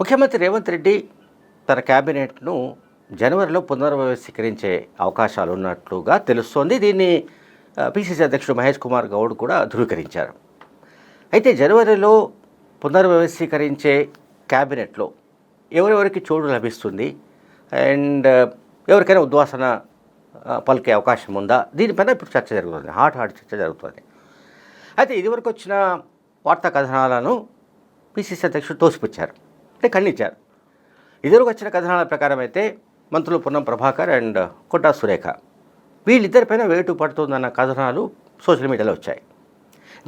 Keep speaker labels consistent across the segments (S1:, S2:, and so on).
S1: ముఖ్యమంత్రి రేవంత్ రెడ్డి తన క్యాబినెట్ను జనవరిలో పునర్వ్యవస్థీకరించే అవకాశాలు ఉన్నట్లుగా తెలుస్తోంది. దీన్ని పిసిసి అధ్యక్షుడు మహేష్ కుమార్ గౌడ్ కూడా ధృవీకరించారు. అయితే జనవరిలో పునర్వ్యవస్థీకరించే క్యాబినెట్లో ఎవరెవరికి చోటు లభిస్తుంది? అండ్ ఎవరికైనా ఉద్వాసన పలికే అవకాశం ఉందా? దీనిపైన ఇప్పుడు చర్చ జరుగుతుంది. హాట్ హాట్ చర్చ జరుగుతుంది. అయితే ఇదివరకు వచ్చిన వార్తా కథనాలను పిసిసి అధ్యక్షుడు తోసిపుచ్చారు. అంటే ఖండించారు ఇద్దరు వచ్చిన కథనాల ప్రకారం అయితే మంత్రులు పొన్నం ప్రభాకర్ అండ్ కొట్టా సురేఖ. వీళ్ళిద్దరిపైన వేటు పడుతుందన్న కథనాలు సోషల్ మీడియాలో వచ్చాయి.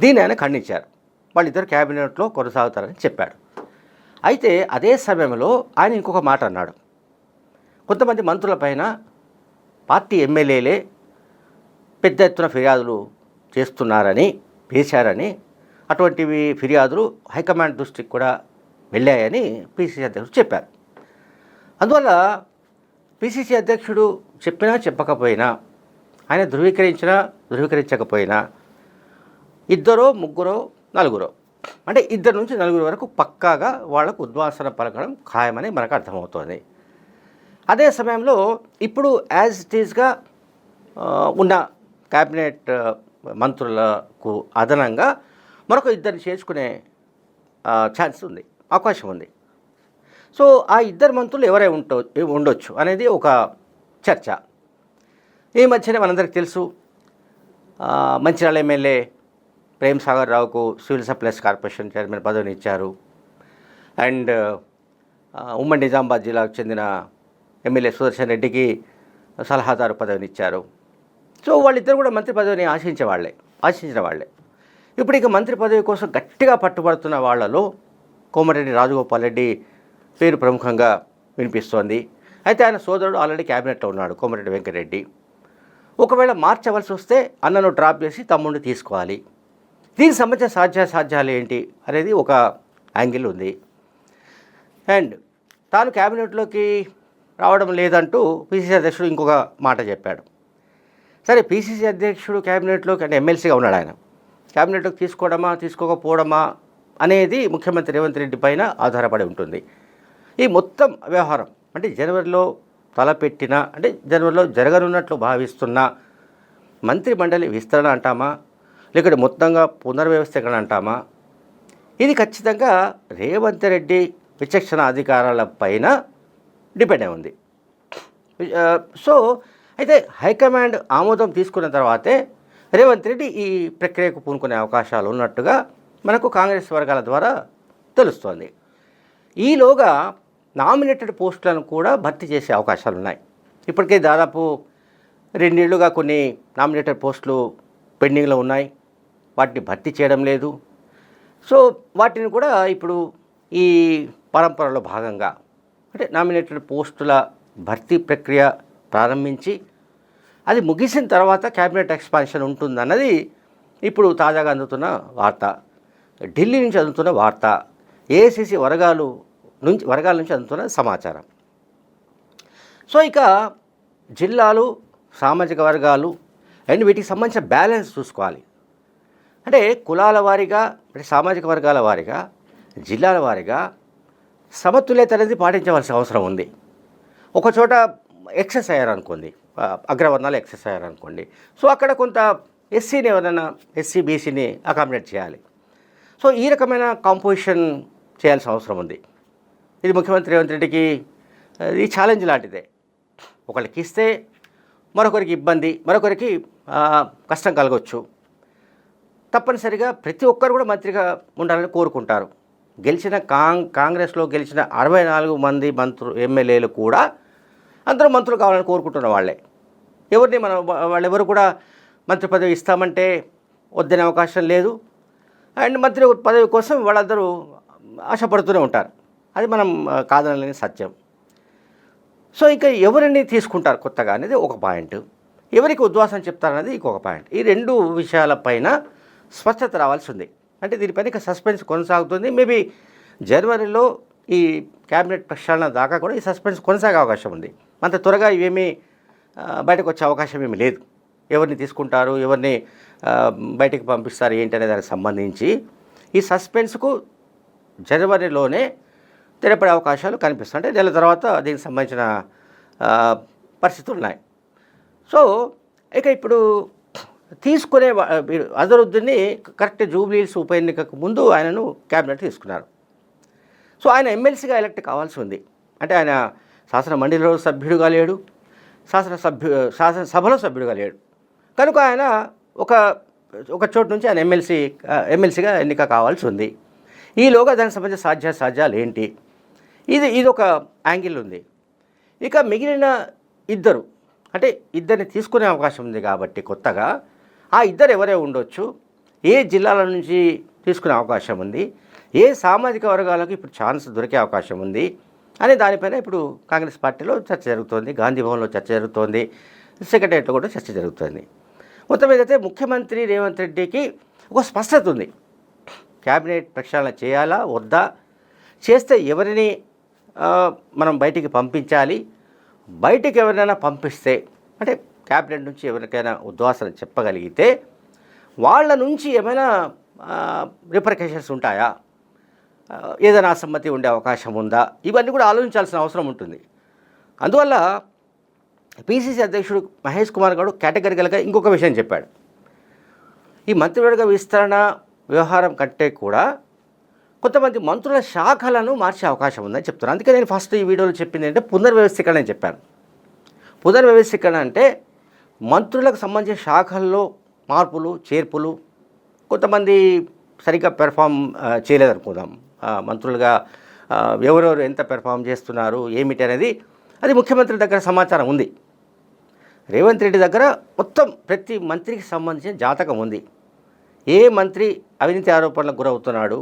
S1: దీన్ని ఆయన ఖండించారు. వాళ్ళిద్దరు క్యాబినెట్లో కొనసాగుతారని చెప్పాడు. అయితే అదే సమయంలో ఆయన ఇంకొక మాట అన్నాడు. కొంతమంది మంత్రులపైన పార్టీ ఎమ్మెల్యేలే పెద్ద ఎత్తున ఫిర్యాదులు చేస్తున్నారని వేశారని అటువంటివి ఫిర్యాదులు హైకమాండ్ దృష్టికి కూడా వెళ్ళాయని పిసిసి అధ్యక్షుడు చెప్పారు. అందువల్ల పిసిసి అధ్యక్షుడు చెప్పినా చెప్పకపోయినా ఆయన ధృవీకరించినా ధృవీకరించకపోయినా ఇద్దరో ముగ్గురో నలుగురో అంటే ఇద్దరు నుంచి నలుగురు వరకు పక్కాగా వాళ్ళకు ఉద్వాసన పలకడం ఖాయమని మనకు అర్థమవుతోంది. అదే సమయంలో ఇప్పుడు యాజ్ ఇట్ ఈస్గా ఉన్న క్యాబినెట్ మంత్రులకు అదనంగా మరొక ఇద్దరిని చేసుకునే ఛాన్స్ ఉంది. అవకాశం ఉంది. సో ఆ ఇద్దరు మంత్రులు ఎవరై ఉంటో ఉండొచ్చు అనేది ఒక చర్చ. ఈ మధ్యనే మనందరికి తెలుసు మంచిర్యాల ఎమ్మెల్యే ప్రేమ్ సాగర్ రావుకు సివిల్ సప్లైస్ కార్పొరేషన్ చైర్మన్ పదవిని ఇచ్చారు. అండ్ ఉమ్మడి నిజామాబాద్ జిల్లాకు చెందిన ఎమ్మెల్యే సుదర్శన్ రెడ్డికి సలహాదారు పదవిని ఇచ్చారు. సో వాళ్ళిద్దరు కూడా మంత్రి పదవిని ఆశించే వాళ్ళే ఆశించిన వాళ్ళే. ఇప్పుడు ఇక మంత్రి పదవి కోసం గట్టిగా పట్టుబడుతున్న వాళ్ళలో కోమటిరెడ్డి రాజగోపాల్ రెడ్డి పేరు ప్రముఖంగా వినిపిస్తోంది. అయితే ఆయన సోదరుడు ఆల్రెడీ క్యాబినెట్లో ఉన్నాడు కోమటిరెడ్డి వెంకటరెడ్డి. ఒకవేళ మార్చవలసి వస్తే అన్నను డ్రాప్ చేసి తమ్ముడిని తీసుకోవాలి. దీనికి సంబంధించిన సాధ్యాసాధ్యాలు ఏంటి అనేది ఒక యాంగిల్ ఉంది. అండ్ తాను క్యాబినెట్లోకి రావడం లేదంటూ పిసిసి అధ్యక్షుడు ఇంకొక మాట చెప్పాడు. సరే పిసిసి అధ్యక్షుడు క్యాబినెట్లోకి అంటే ఎమ్మెల్సీగా ఉన్నాడు ఆయన. క్యాబినెట్లోకి తీసుకోవడమా తీసుకోకపోవడమా అనేది ముఖ్యమంత్రి రేవంత్ రెడ్డి పైన ఆధారపడి ఉంటుంది. ఈ మొత్తం వ్యవహారం అంటే జనవరిలో తలపెట్టిన అంటే జనవరిలో జరగనున్నట్లు భావిస్తున్న మంత్రి మండలి విస్తరణ అంటామా? లేకుంటే మొత్తంగా పునర్వ్యవస్థీకరణ అంటామా? ఇది ఖచ్చితంగా రేవంత్ రెడ్డి విచక్షణ అధికారాల పైన డిపెండ్ అయి ఉంది. సో అయితే హైకమాండ్ ఆమోదం తీసుకున్న తర్వాతే రేవంత్ రెడ్డి ఈ ప్రక్రియకు పూనుకునే అవకాశాలు ఉన్నట్టుగా మనకు కాంగ్రెస్ వర్గాల ద్వారా తెలుస్తోంది. ఈలోగా నామినేటెడ్ పోస్టులను కూడా భర్తీ చేసే అవకాశాలు ఉన్నాయి. ఇప్పటికే దాదాపు రెండేళ్ళుగా కొన్ని నామినేటెడ్ పోస్టులు పెండింగ్లో ఉన్నాయి. వాటిని భర్తీ చేయడం లేదు. సో వాటిని కూడా ఇప్పుడు ఈ పరంపరలో భాగంగా అంటే నామినేటెడ్ పోస్టుల భర్తీ ప్రక్రియ ప్రారంభించి అది ముగిసిన తర్వాత క్యాబినెట్ ఎక్స్పాన్షన్ ఉంటుందన్నది ఇప్పుడు తాజాగా అందుతున్న వార్త. ఢిల్లీ నుంచి అందుతున్న వార్త ఏఐసిసి వర్గాలు నుంచి వర్గాల నుంచి అందుతున్న సమాచారం. సో ఇక జిల్లాలు సామాజిక వర్గాలు అండ్ వీటికి సంబంధించిన బ్యాలెన్స్ చూసుకోవాలి. అంటే కులాల వారీగా అంటే సామాజిక వర్గాల వారీగా జిల్లాల వారీగా సమతుల్యత అనేది పాటించవలసిన అవసరం ఉంది. ఒకచోట ఎక్సెస్ అయ్యారనుకోండి అగ్రవర్ణాలు ఎక్సెస్ అయ్యారనుకోండి సో అక్కడ కొంత ఎస్సీని ఎవరైనా ఎస్సీ బీసీని అకామిడేట్ చేయాలి. సో ఈ రకమైన కాంపోజిషన్ చేయాల్సిన అవసరం ఉంది. ఇది ముఖ్యమంత్రి రేవంత్ రెడ్డికి ఈ ఇది ఛాలెంజ్ లాంటిదే. ఒకరికి ఇస్తే మరొకరికి ఇబ్బంది మరొకరికి కష్టం కలగవచ్చు తప్పనిసరిగా ప్రతి ఒక్కరు కూడా మంత్రిగా ఉండాలని కోరుకుంటారు. గెలిచిన కాంగ్ కాంగ్రెస్లో గెలిచిన అరవై నాలుగు మంది మంత్రులు ఎమ్మెల్యేలు కూడా అందరూ మంత్రులు కావాలని కోరుకుంటున్న వాళ్ళే. ఎవరిని మనం వాళ్ళెవరు కూడా మంత్రి పదవి ఇస్తామంటే వద్దనే అవకాశం లేదు. అండ్ మంత్రి పదవి కోసం వాళ్ళందరూ ఆశపడుతూనే ఉంటారు. అది మనం కాదనలేని సత్యం. సో ఇంకా ఎవరిని తీసుకుంటారు కొత్తగా అనేది ఒక పాయింట్. ఎవరికి ఉద్వాసం చెప్తారనేది ఇంకొక పాయింట్. ఈ రెండు విషయాలపైన స్పష్టత రావాల్సి ఉంది అంటే దీనిపైన ఇక సస్పెన్స్ కొనసాగుతుంది. మేబీ జనవరిలో ఈ క్యాబినెట్ ప్రక్షాళన దాకా కూడా ఈ సస్పెన్స్ కొనసాగే అవకాశం ఉంది. అంత త్వరగా ఇవేమీ బయటకు వచ్చే అవకాశం ఏమీ లేదు. ఎవరిని తీసుకుంటారు ఎవరిని బయటికి పంపిస్తారు ఏంటి అనే దానికి సంబంధించి ఈ సస్పెన్స్కు జనవరిలోనే తెరపడే అవకాశాలు కనిపిస్తుంటాయి నెల తర్వాత దీనికి సంబంధించిన పరిస్థితులు ఉన్నాయి. సో ఇక ఇప్పుడు తీసుకునే అజరుద్దీన్ని కరెక్ట్ జూబ్లీస్ ఉప ఎన్నికకు ముందు ఆయనను క్యాబినెట్ తీసుకున్నారు. సో ఆయన ఎమ్మెల్సీగా ఎలక్ట్ కావాల్సి ఉంది. అంటే ఆయన శాసన మండలిలో సభ్యుడుగా లేడు శాసన సభ్యు శాసనసభలో సభ్యుడుగా లేడు. కనుక ఆయన ఒక ఒక చోటు నుంచి ఆయన ఎమ్మెల్సీ ఎమ్మెల్సీగా ఎన్నిక కావాల్సి ఉంది. ఈలోగా దానికి సంబంధించిన సాధ్య సాధ్యాలు ఏంటి? ఇది ఇది ఒక యాంగిల్ ఉంది. ఇక మిగిలిన ఇద్దరు అంటే ఇద్దరిని తీసుకునే అవకాశం ఉంది కాబట్టి కొత్తగా ఆ ఇద్దరు ఎవరే ఉండొచ్చు? ఏ జిల్లాల నుంచి తీసుకునే అవకాశం ఉంది? ఏ సామాజిక వర్గాలకు ఇప్పుడు ఛాన్స్ దొరికే అవకాశం ఉంది? అనే దానిపైన ఇప్పుడు కాంగ్రెస్ పార్టీలో చర్చ జరుగుతోంది గాంధీ భవన్లో చర్చ జరుగుతోంది సెక్రటరియట్లో కూడా చర్చ జరుగుతోంది. మొత్తం ఏదైతే ముఖ్యమంత్రి రేవంత్ రెడ్డికి ఒక స్పష్టత ఉంది. క్యాబినెట్ ప్రక్షాళన చేయాలా? వద్దా? చేస్తే ఎవరిని మనం బయటికి పంపించాలి? బయటికి ఎవరినైనా పంపిస్తే అంటే క్యాబినెట్ నుంచి ఎవరికైనా ఉద్వాసన చెప్పగలిగితే వాళ్ళ నుంచి ఏమైనా రిపర్కేషన్స్ ఉంటాయా? ఏదైనా అసమ్మతి ఉండే అవకాశం ఉందా? ఇవన్నీ కూడా ఆలోచించాల్సిన అవసరం ఉంటుంది. అందువల్ల పిసిసి అధ్యక్షుడు మహేష్ కుమార్ గౌడ్ కేటగిరికలుగా ఇంకొక విషయం చెప్పాడు. ఈ మంత్రివర్గ విస్తరణ వ్యవహారం కంటే కూడా కొంతమంది మంత్రుల శాఖలను మార్చే అవకాశం ఉందని చెప్తున్నారు. అందుకే నేను ఫస్ట్ ఈ వీడియోలో చెప్పింది ఏంటంటే పునర్వ్యవస్థీకరణ అని చెప్పాను. పునర్వ్యవస్థీకరణ అంటే మంత్రులకు సంబంధించిన శాఖల్లో మార్పులు చేర్పులు కొంతమంది సరిగ్గా పెర్ఫామ్ చేయలేదనుకుందాం మంత్రులుగా ఎవరెవరు ఎంత పెర్ఫామ్ చేస్తున్నారు ఏమిటి అనేది అది ముఖ్యమంత్రి దగ్గర సమాచారం ఉంది. రేవంత్ రెడ్డి దగ్గర మొత్తం ప్రతి మంత్రికి సంబంధించిన జాతకం ఉంది. ఏ మంత్రి అవినీతి ఆరోపణలకు గురవుతున్నాడు?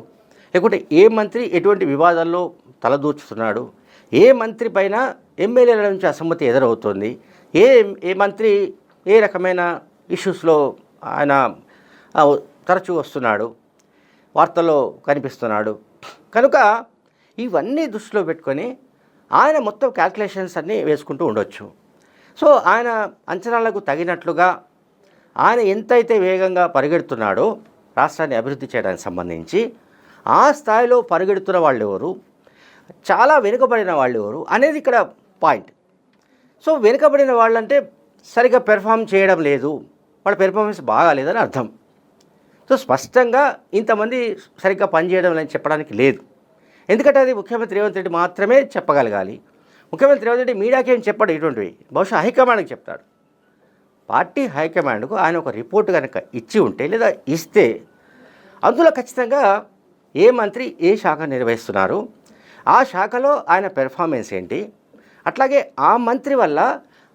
S1: లేకుంటే ఏ మంత్రి ఎటువంటి వివాదాల్లో తలదూర్చుతున్నాడు? ఏ మంత్రి పైన ఎమ్మెల్యేల నుంచి అసమ్మతి ఎదురవుతుంది? ఏ ఏ మంత్రి ఏ రకమైన ఇష్యూస్లో ఆయన తరచూ వస్తున్నాడు? వార్తల్లో కనిపిస్తున్నాడు. కనుక ఇవన్నీ దృష్టిలో పెట్టుకొని ఆయన మొత్తం క్యాల్కులేషన్స్ అన్నీ వేసుకుంటూ ఉండొచ్చు. సో ఆయన అంచనాలకు తగినట్లుగా ఆయన ఎంతైతే వేగంగా పరిగెడుతున్నాడో రాష్ట్రాన్ని అభివృద్ధి చేయడానికి సంబంధించి ఆ స్థాయిలో పరిగెడుతున్న వాళ్ళు ఎవరు? చాలా వెనుకబడిన వాళ్ళు ఎవరు? అనేది ఇక్కడ పాయింట్ సో వెనుకబడిన వాళ్ళంటే సరిగ్గా పెర్ఫామ్ చేయడం లేదు. వాళ్ళ పెర్ఫార్మెన్స్ బాగాలేదని అర్థం. సో స్పష్టంగా ఇంతమంది సరిగ్గా పనిచేయడం లేదని చెప్పడానికి లేదు. ఎందుకంటే అది ముఖ్యమంత్రి రేవంత్ రెడ్డి మాత్రమే చెప్పగలగాలి. ముఖ్యమంత్రి రేవంత్ రెడ్డి మీడియాకి ఏం చెప్పాడు ఇటువంటివి? బహుశా హైకమాండ్కి చెప్తాడు. పార్టీ హైకమాండ్కు ఆయన ఒక రిపోర్ట్ కనుక ఇచ్చి ఉంటే లేదా ఇస్తే అందులో ఖచ్చితంగా ఏ మంత్రి ఏ శాఖ నిర్వహిస్తున్నారు? ఆ శాఖలో ఆయన పెర్ఫార్మెన్స్ ఏంటి? అట్లాగే ఆ మంత్రి వల్ల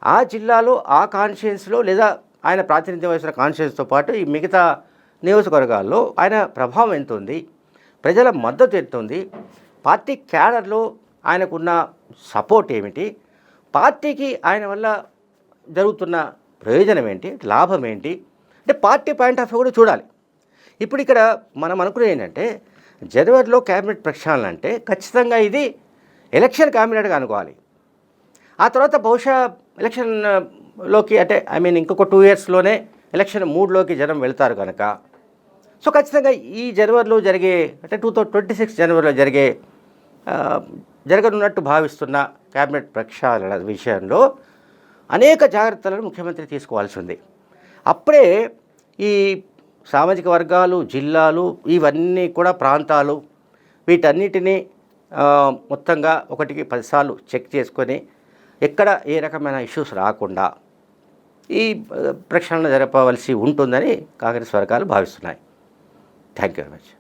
S1: ఆ జిల్లాలో ఆ కాన్షియన్స్లో లేదా ఆయన ప్రాతినిధ్యం వహిస్తున్న కాన్షియన్స్తో పాటు ఈ మిగతా నియోజకవర్గాల్లో ఆయన ప్రభావం ఎంత ఉంది? ప్రజల మద్దతు ఎంత ఉంది? పార్టీ క్యాడర్లో ఆయనకున్న సపోర్ట్ ఏమిటి? పార్టీకి ఆయన వల్ల జరుగుతున్న ప్రయోజనం ఏంటి? లాభం ఏంటి? అంటే పార్టీ పాయింట్ ఆఫ్ వ్యూ కూడా చూడాలి. ఇప్పుడు ఇక్కడ మనం అనుకునేది ఏంటంటే జనవరిలో క్యాబినెట్ ప్రక్షాళన అంటే ఖచ్చితంగా ఇది ఎలక్షన్ క్యాబినెట్గా అనుకోవాలి. ఆ తర్వాత బహుశా ఎలక్షన్లోకి అంటే ఐ మీన్ ఇంకొక టూ ఇయర్స్లోనే ఎలక్షన్ మూడ్లోకి జనం వెళ్తారు కనుక. సో ఖచ్చితంగా ఈ జనవరిలో జరిగే అంటే టూ థౌజండ్ ట్వంటీ సిక్స్ జనవరిలో జరిగే జరగనున్నట్టు భావిస్తున్న క్యాబినెట్ ప్రక్షాళన విషయంలో అనేక జాగ్రత్తలను ముఖ్యమంత్రి తీసుకోవాల్సి ఉంది. అప్పుడే ఈ సామాజిక వర్గాలు జిల్లాలు ఇవన్నీ కూడా ప్రాంతాలు వీటన్నిటినీ మొత్తంగా ఒకటికి పదిసార్లు చెక్ చేసుకొని ఎక్కడ ఏ రకమైన ఇష్యూస్ రాకుండా ఈ ప్రక్షాళన జరపవలసి ఉంటుందని కాంగ్రెస్ వర్గాలు భావిస్తున్నాయి. Thank you very much.